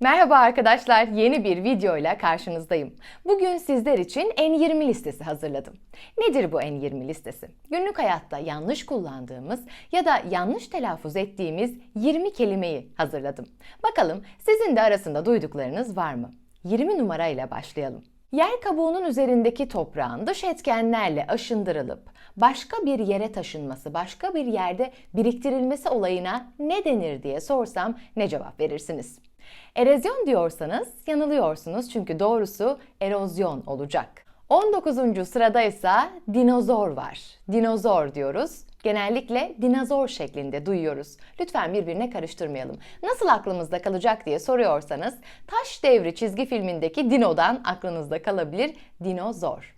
Merhaba arkadaşlar, yeni bir videoyla karşınızdayım. Bugün sizler için N20 listesi hazırladım. Nedir bu N20 listesi? Günlük hayatta yanlış kullandığımız ya da yanlış telaffuz ettiğimiz 20 kelimeyi hazırladım. Bakalım sizin de arasında duyduklarınız var mı? 20 numarayla başlayalım. Yer kabuğunun üzerindeki toprağın dış etkenlerle aşındırılıp başka bir yere taşınması, başka bir yerde biriktirilmesi olayına ne denir diye sorsam ne cevap verirsiniz? Erozyon diyorsanız yanılıyorsunuz çünkü doğrusu erozyon olacak. 19. sırada ise dinozor var. Dinozor diyoruz. Genellikle dinozor şeklinde duyuyoruz. Lütfen birbirine karıştırmayalım. Nasıl aklımızda kalacak diye soruyorsanız Taş Devri çizgi filmindeki dinodan aklınızda kalabilir dinozor.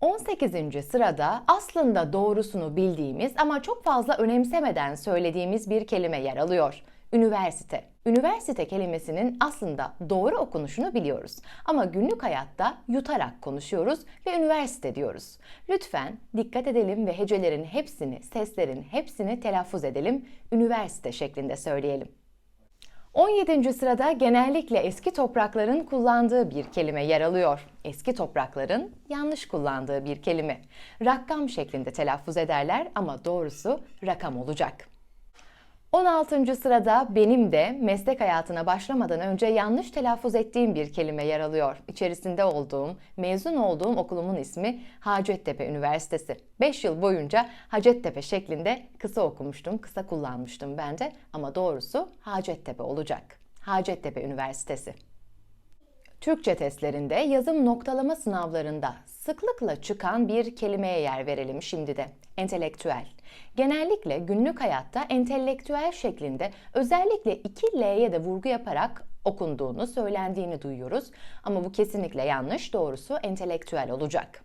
18. sırada aslında doğrusunu bildiğimiz ama çok fazla önemsemeden söylediğimiz bir kelime yer alıyor. Üniversite. Üniversite kelimesinin aslında doğru okunuşunu biliyoruz. Ama günlük hayatta yutarak konuşuyoruz ve üniversite diyoruz. Lütfen dikkat edelim ve hecelerin hepsini, seslerin hepsini telaffuz edelim. Üniversite şeklinde söyleyelim. 17. sırada genellikle eski toprakların kullandığı bir kelime yer alıyor. Eski toprakların yanlış kullandığı bir kelime. Rakam şeklinde telaffuz ederler ama doğrusu rakam olacak. 16. sırada benim de meslek hayatına başlamadan önce yanlış telaffuz ettiğim bir kelime yer alıyor. İçerisinde olduğum, mezun olduğum okulumun ismi Hacettepe Üniversitesi. 5 yıl boyunca Hacettepe şeklinde kısa okumuştum, kısa kullanmıştım ben de ama doğrusu Hacettepe olacak. Hacettepe Üniversitesi. Türkçe testlerinde yazım noktalama sınavlarında sıklıkla çıkan bir kelimeye yer verelim şimdi de. Entelektüel. Genellikle günlük hayatta entelektüel şeklinde özellikle iki L'ye de vurgu yaparak okunduğunu, söylendiğini duyuyoruz. Ama bu kesinlikle yanlış, doğrusu entelektüel olacak.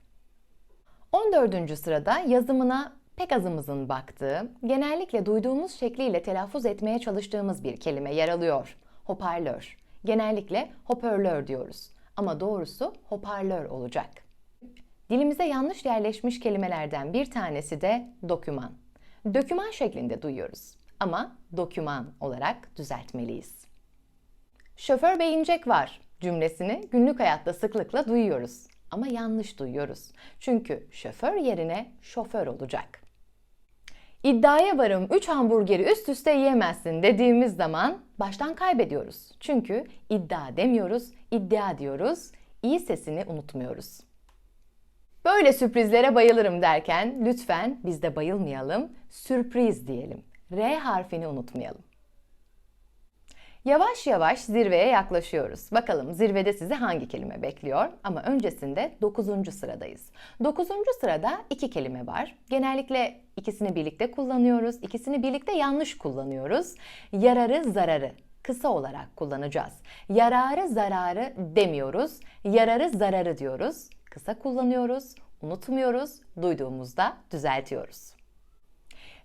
14. sırada yazımına pek azımızın baktığı, genellikle duyduğumuz şekliyle telaffuz etmeye çalıştığımız bir kelime yer alıyor. Hoparlör. Genellikle hoparlör diyoruz. Ama doğrusu hoparlör olacak. Dilimize yanlış yerleşmiş kelimelerden bir tanesi de doküman. Döküman şeklinde duyuyoruz ama doküman olarak düzeltmeliyiz. Şoför beyincek var cümlesini günlük hayatta sıklıkla duyuyoruz ama yanlış duyuyoruz. Çünkü şoför yerine şoför olacak. İddiaya varım 3 hamburgeri üst üste yiyemezsin dediğimiz zaman baştan kaybediyoruz. Çünkü iddia demiyoruz, iddia diyoruz. İyi sesini unutmuyoruz. Böyle sürprizlere bayılırım derken lütfen biz de bayılmayalım, sürpriz diyelim. R harfini unutmayalım. Yavaş yavaş zirveye yaklaşıyoruz. Bakalım zirvede sizi hangi kelime bekliyor? Ama öncesinde 9. sıradayız. 9. sırada iki kelime var. Genellikle ikisini birlikte kullanıyoruz. İkisini birlikte yanlış kullanıyoruz. Yararı, zararı kısa olarak kullanacağız. Yararı, zararı demiyoruz. Yararı, zararı diyoruz. Kısa kullanıyoruz, unutmuyoruz, duyduğumuzda düzeltiyoruz.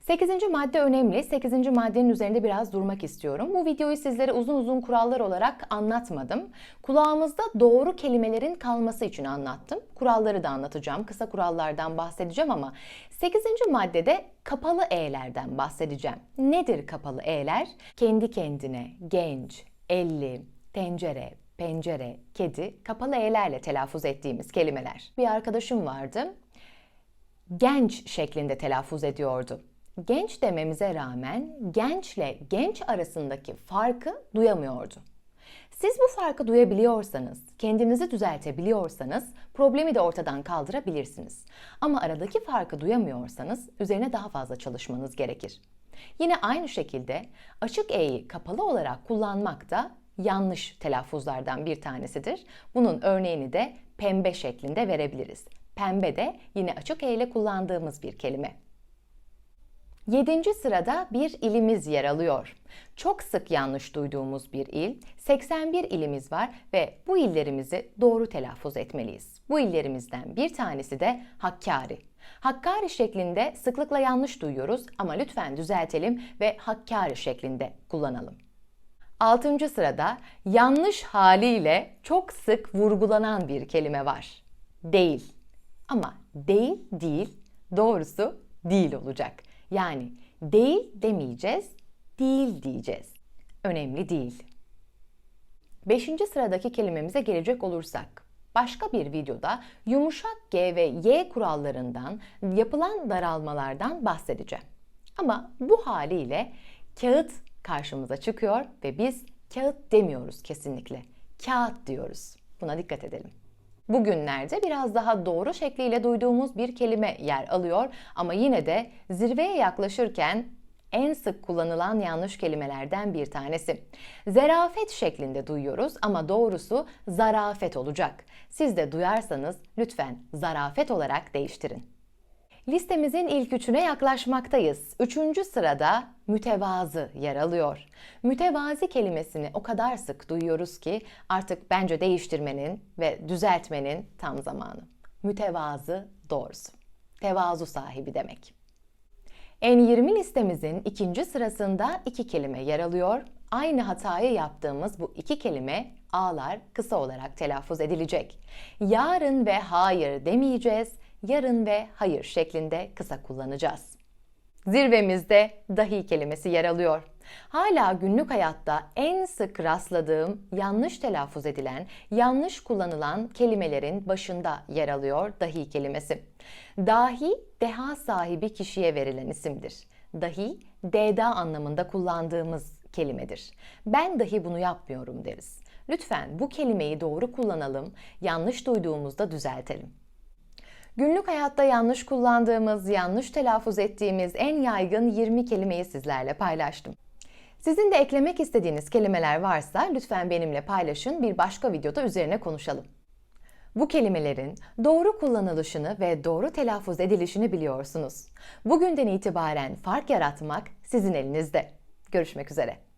8. madde önemli. 8. maddenin üzerinde biraz durmak istiyorum. Bu videoyu sizlere uzun uzun kurallar olarak anlatmadım. Kulağımızda doğru kelimelerin kalması için anlattım. Kuralları da anlatacağım. Kısa kurallardan bahsedeceğim ama 8. maddede kapalı e'lerden bahsedeceğim. Nedir kapalı e'ler? Kendi kendine, genç, elli, tencere, pencere, kedi kapalı e'lerle telaffuz ettiğimiz kelimeler. Bir arkadaşım vardı. Genç şeklinde telaffuz ediyordu genç dememize rağmen gençle genç arasındaki farkı duyamıyordu. Siz bu farkı duyabiliyorsanız, kendinizi düzeltebiliyorsanız problemi de ortadan kaldırabilirsiniz. Ama aradaki farkı duyamıyorsanız üzerine daha fazla çalışmanız gerekir. Yine aynı şekilde açık e'yi kapalı olarak kullanmak da yanlış telaffuzlardan bir tanesidir. Bunun örneğini de pembe şeklinde verebiliriz. Pembe de yine açık e ile kullandığımız bir kelime. 7. sırada bir ilimiz yer alıyor. Çok sık yanlış duyduğumuz bir il. 81 ilimiz var ve bu illerimizi doğru telaffuz etmeliyiz. Bu illerimizden bir tanesi de Hakkari. Hakkari şeklinde sıklıkla yanlış duyuyoruz ama lütfen düzeltelim ve Hakkari şeklinde kullanalım. 6. sırada yanlış haliyle çok sık vurgulanan bir kelime var. Değil. Ama değil değil, doğrusu değil olacak. Yani değil demeyeceğiz, değil diyeceğiz. Önemli değil. Beşinci sıradaki kelimemize gelecek olursak, başka bir videoda yumuşak G ve Y kurallarından, yapılan daralmalardan bahsedeceğim. Ama bu haliyle kağıt karşımıza çıkıyor ve biz kağıt demiyoruz kesinlikle. Kağıt diyoruz. Buna dikkat edelim. Bugünlerde biraz daha doğru şekliyle duyduğumuz bir kelime yer alıyor ama yine de zirveye yaklaşırken en sık kullanılan yanlış kelimelerden bir tanesi. Zerafet şeklinde duyuyoruz ama doğrusu zarafet olacak. Siz de duyarsanız lütfen zarafet olarak değiştirin. Listemizin ilk üçüne yaklaşmaktayız. Üçüncü sırada mütevazı yer alıyor. Mütevazi kelimesini o kadar sık duyuyoruz ki artık bence değiştirmenin ve düzeltmenin tam zamanı. Mütevazı doğrusu. Tevazu sahibi demek. N20 listemizin ikinci sırasında iki kelime yer alıyor. Aynı hatayı yaptığımız bu iki kelime A'lar kısa olarak telaffuz edilecek. Yarın ve hayır demeyeceğiz, yarın ve hayır şeklinde kısa kullanacağız. Zirvemizde dahi kelimesi yer alıyor. Hala günlük hayatta en sık rastladığım yanlış telaffuz edilen, yanlış kullanılan kelimelerin başında yer alıyor dahi kelimesi. Dahi, deha sahibi kişiye verilen isimdir. Dahi, deda anlamında kullandığımız kelimedir. Ben dahi bunu yapmıyorum deriz. Lütfen bu kelimeyi doğru kullanalım, yanlış duyduğumuzda düzeltelim. Günlük hayatta yanlış kullandığımız, yanlış telaffuz ettiğimiz en yaygın 20 kelimeyi sizlerle paylaştım. Sizin de eklemek istediğiniz kelimeler varsa lütfen benimle paylaşın, bir başka videoda üzerine konuşalım. Bu kelimelerin doğru kullanılışını ve doğru telaffuz edilişini biliyorsunuz. Bugünden itibaren fark yaratmak sizin elinizde. Görüşmek üzere.